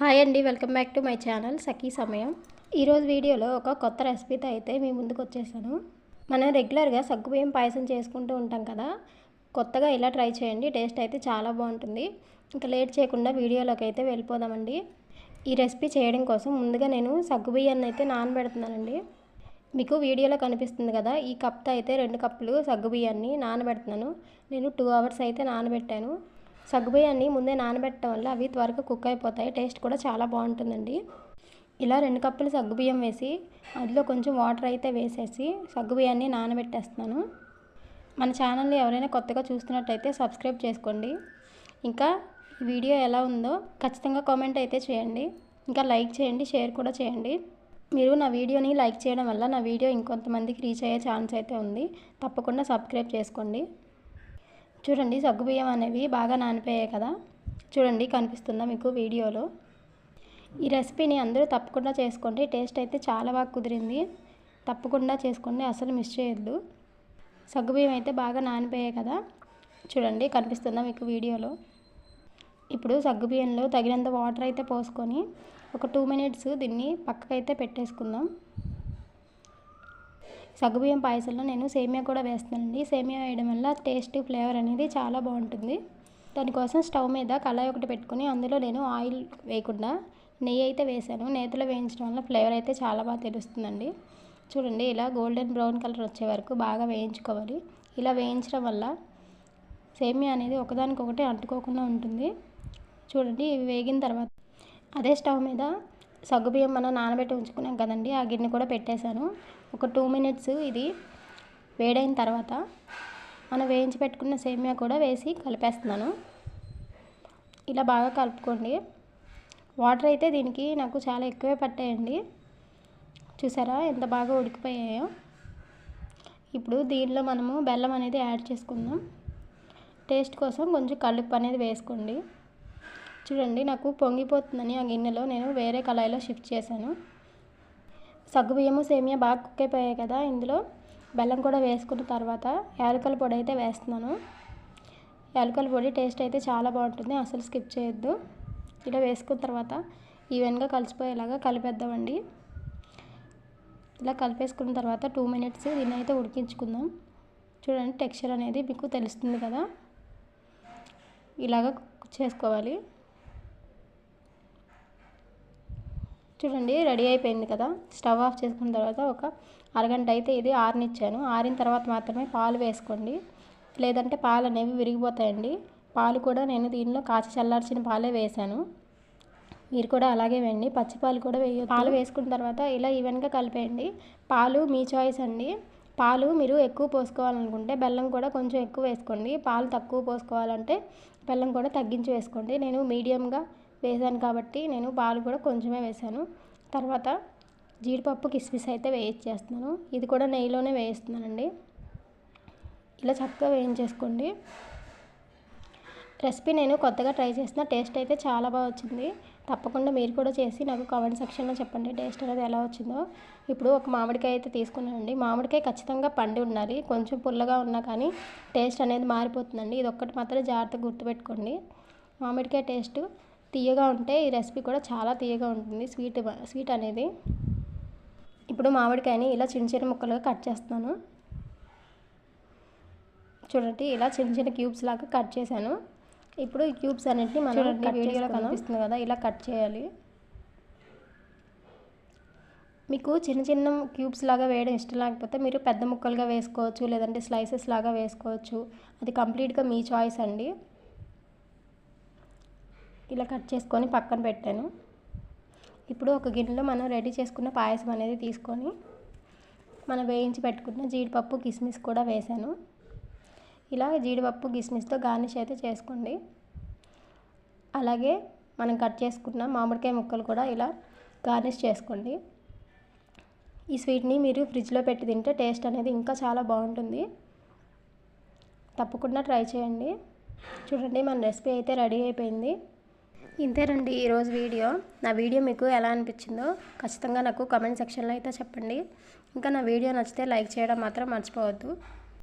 Hi అండి welcome back to my channel Sakhi Samayam. ఈరోజు వీడియోలో ఒక కొత్త రెసిపీతో అయితే మీ ముందుకు వచ్చేసాను. మనం రెగ్యులర్గా సగ్గుబియ్యం పాయసం చేసుకుంటూ ఉంటాం కదా కొత్తగా ఇలా ట్రై చేయండి టేస్ట్ అయితే చాలా బాగుంటుంది. ఇంకా లేట్ చేయకుండా వీడియోలోకి అయితే వెళ్ళిపోదామండి. ఈ రెసిపీ చేయడం కోసం ముందుగా నేను సగ్గుబియ్యాన్ని అయితే నానబెడుతున్నానండి. మీకు వీడియోలో కనిపిస్తుంది కదా ఈ కప్తో అయితే రెండు కప్పులు సగ్గుబియ్యాన్ని నానబెడుతున్నాను. నేను టూ అవర్స్ అయితే నానబెట్టాను. సగ్గుబియ్యాన్ని ముందే నానబెట్టడం వల్ల అవి త్వరగా కుక్ అయిపోతాయి. టేస్ట్ కూడా చాలా బాగుంటుందండి. ఇలా రెండు కప్పులు సగ్గుబియ్యం వేసి అందులో కొంచెం వాటర్ అయితే వేసేసి సగ్గుబియ్యాన్ని నానబెట్టేస్తున్నాను. మన ఛానల్ని ఎవరైనా కొత్తగా చూస్తున్నట్టయితే సబ్స్క్రైబ్ చేసుకోండి. ఇంకా వీడియో ఎలా ఉందో ఖచ్చితంగా కామెంట్ అయితే చేయండి. ఇంకా లైక్ చేయండి షేర్ కూడా చేయండి. మీరు నా వీడియోని లైక్ చేయడం వల్ల నా వీడియో ఇంకొంతమందికి రీచ్ అయ్యే ఛాన్స్ అయితే ఉంది. తప్పకుండా సబ్స్క్రైబ్ చేసుకోండి. చూడండి సగ్గుబియ్యం అనేవి బాగా నానిపోయాయి కదా. చూడండి కనిపిస్తుందా మీకు వీడియోలో? ఈ రెసిపీని అందరూ తప్పకుండా చేసుకోండి. టేస్ట్ అయితే చాలా బాగా కుదిరింది. తప్పకుండా చేసుకోండి అసలు మిస్ చేయొద్దు. సగ్గుబియ్యం అయితే బాగా నానిపోయాయి కదా. చూడండి కనిపిస్తుందా మీకు వీడియోలో? ఇప్పుడు సగ్గుబియ్యంలో తగినంత వాటర్ అయితే పోసుకొని ఒక టూ మినిట్స్ దీన్ని పక్కకైతే పెట్టేసుకుందాం. సగ్గుబియ్యం పాయసంలో నేను సేమియా కూడా వేస్తానండి సేమియా వేయడం వల్ల టేస్ట్ ఫ్లేవర్ అనేది చాలా బాగుంటుంది. దానికోసం స్టవ్ మీద కళాయి ఒకటి పెట్టుకుని అందులో నేను ఆయిల్ వేయకుండా నెయ్యి అయితే వేసాను. నేతిలో వేయించడం వల్ల ఫ్లేవర్ అయితే చాలా బాగా తెలుస్తుందండి. చూడండి ఇలా గోల్డెన్ బ్రౌన్ కలర్ వచ్చే వరకు బాగా వేయించుకోవాలి. ఇలా వేయించడం వల్ల సేమియా అనేది ఒకదానికొకటి అంటుకోకుండా ఉంటుంది. చూడండి ఇవి వేగిన తర్వాత అదే స్టవ్ మీద సగ్గుబియ్యం మనం నానబెట్టి ఉంచుకున్నాం కదండి ఆ గిన్నె కూడా పెట్టేశాను. ఒక టూ మినిట్స్ ఇది వేడైన తర్వాత మనం వేయించి పెట్టుకున్న సేమియా కూడా వేసి కలిపేస్తున్నాను. ఇలా బాగా కలుపుకోండి. వాటర్ అయితే దీనికి నాకు చాలా ఎక్కువే పట్టాయండి. చూసారా ఎంత బాగా ఉడికిపోయాయో. ఇప్పుడు దీనిలో మనము బెల్లం అనేది యాడ్ చేసుకుందాం. టేస్ట్ కోసం కొంచెం కలుపు అనేది వేసుకోండి. చూడండి నాకు పొంగిపోతుందని ఆ గిన్నెలో నేను వేరే కళాయిలో షిఫ్ట్ చేశాను. సగ్గుబియ్యము సేమియా బాగా కుక్ అయిపోయాయి కదా ఇందులో బెల్లం కూడా వేసుకున్న తర్వాత యాలకల పొడి అయితే వేస్తున్నాను. యాలకల పొడి టేస్ట్ అయితే చాలా బాగుంటుంది అసలు స్కిప్ చేయొద్దు. ఇలా వేసుకున్న తర్వాత ఈవెన్గా కలిసిపోయేలాగా కలిపేద్దామండి. ఇలా కలిపేసుకున్న తర్వాత టూ మినిట్స్ దీన్ని అయితే ఉడికించుకుందాం. చూడండి టెక్స్చర్ అనేది మీకు తెలుస్తుంది కదా. ఇలాగ చేసుకోవాలి. చూడండి రెడీ అయిపోయింది కదా. స్టవ్ ఆఫ్ చేసుకున్న తర్వాత ఒక అరగంట అయితే ఇది ఆరనిచ్చాను. ఆరిన తర్వాత మాత్రమే పాలు వేసుకోండి. లేదంటే పాలు అనేవి విరిగిపోతాయండి. పాలు కూడా నేను దీనిలో కాచి చల్లార్చిన పాలే వేశాను. మీరు కూడా అలాగే వేయండి. పచ్చి పాలు కూడా వేయ పాలు వేసుకున్న తర్వాత ఇలా ఈవెన్గా కలిపేయండి. పాలు మీ చాయిస్ అండి. పాలు మీరు ఎక్కువ పోసుకోవాలనుకుంటే బెల్లం కూడా కొంచెం ఎక్కువ వేసుకోండి. పాలు తక్కువ పోసుకోవాలంటే బెల్లం కూడా తగ్గించి వేసుకోండి. నేను మీడియంగా వేసాను కాబట్టి నేను పాలు కూడా కొంచెమే వేసాను. తర్వాత జీడిపప్పు కిస్మిస్ అయితే వేయించేస్తున్నాను. ఇది కూడా నెయ్యిలోనే వేయిస్తున్నానండి. ఇలా చక్కగా వేయించేసుకోండి. రెసిపీ నేను కొత్తగా ట్రై చేసిన టేస్ట్ అయితే చాలా బాగా వచ్చింది. తప్పకుండా మీరు కూడా చేసి నాకు కామెంట్ సెక్షన్లో చెప్పండి టేస్ట్ అనేది ఎలా వచ్చిందో. ఇప్పుడు ఒక మామిడికాయ అయితే తీసుకున్నానండి. మామిడికాయ ఖచ్చితంగా పండి ఉండాలి. కొంచెం పుల్లగా ఉన్నా కానీ టేస్ట్ అనేది మారిపోతుందండి. ఇది ఒక్కటి మాత్రం జాగ్రత్తగా గుర్తుపెట్టుకోండి. మామిడికాయ టేస్ట్ తీయగా ఉంటే ఈ రెసిపీ కూడా చాలా తీయగా ఉంటుంది. స్వీట్ స్వీట్ అనేది. ఇప్పుడు మామిడికాయని ఇలా చిన్న చిన్న ముక్కలుగా కట్ చేస్తున్నాను. చూడండి ఇలా చిన్న చిన్న క్యూబ్స్ లాగా కట్ చేశాను. ఇప్పుడు ఈ క్యూబ్స్ అన్నింటినీ మనం వీడియోలో కనిపిస్తుంది కదా ఇలా కట్ చేయాలి. మీకు చిన్న చిన్న క్యూబ్స్ లాగా వేయడం ఇష్టం లేకపోతే మీరు పెద్ద ముక్కలుగా వేసుకోవచ్చు లేదంటే స్లైసెస్ లాగా వేసుకోవచ్చు. అది కంప్లీట్గా మీ చాయిస్ అండి. ఇలా కట్ చేసుకొని పక్కన పెట్టాను. ఇప్పుడు ఒక గిన్నెలో మనం రెడీ చేసుకున్న పాయసం అనేది తీసుకొని మనం వేయించి పెట్టుకున్న జీడిపప్పు కిస్మిస్ కూడా వేసాను. ఇలా జీడిపప్పు కిస్మిస్తో గార్నిష్ అయితే చేసుకోండి. అలాగే మనం కట్ చేసుకున్న మామిడికాయ ముక్కలు కూడా ఇలా గార్నిష్ చేసుకోండి. ఈ స్వీట్ని మీరు ఫ్రిడ్జ్లో పెట్టి తింటే టేస్ట్ అనేది ఇంకా చాలా బాగుంటుంది. తప్పకుండా ట్రై చేయండి. చూడండి మన రెసిపీ అయితే రెడీ అయిపోయింది. ఇంతేనండి ఈరోజు వీడియో. నా వీడియో మీకు ఎలా అనిపించిందో ఖచ్చితంగా నాకు కామెంట్ సెక్షన్లో అయితే చెప్పండి. ఇంకా నా వీడియో నచ్చితే లైక్ చేయడం మాత్రం మర్చిపోవద్దు.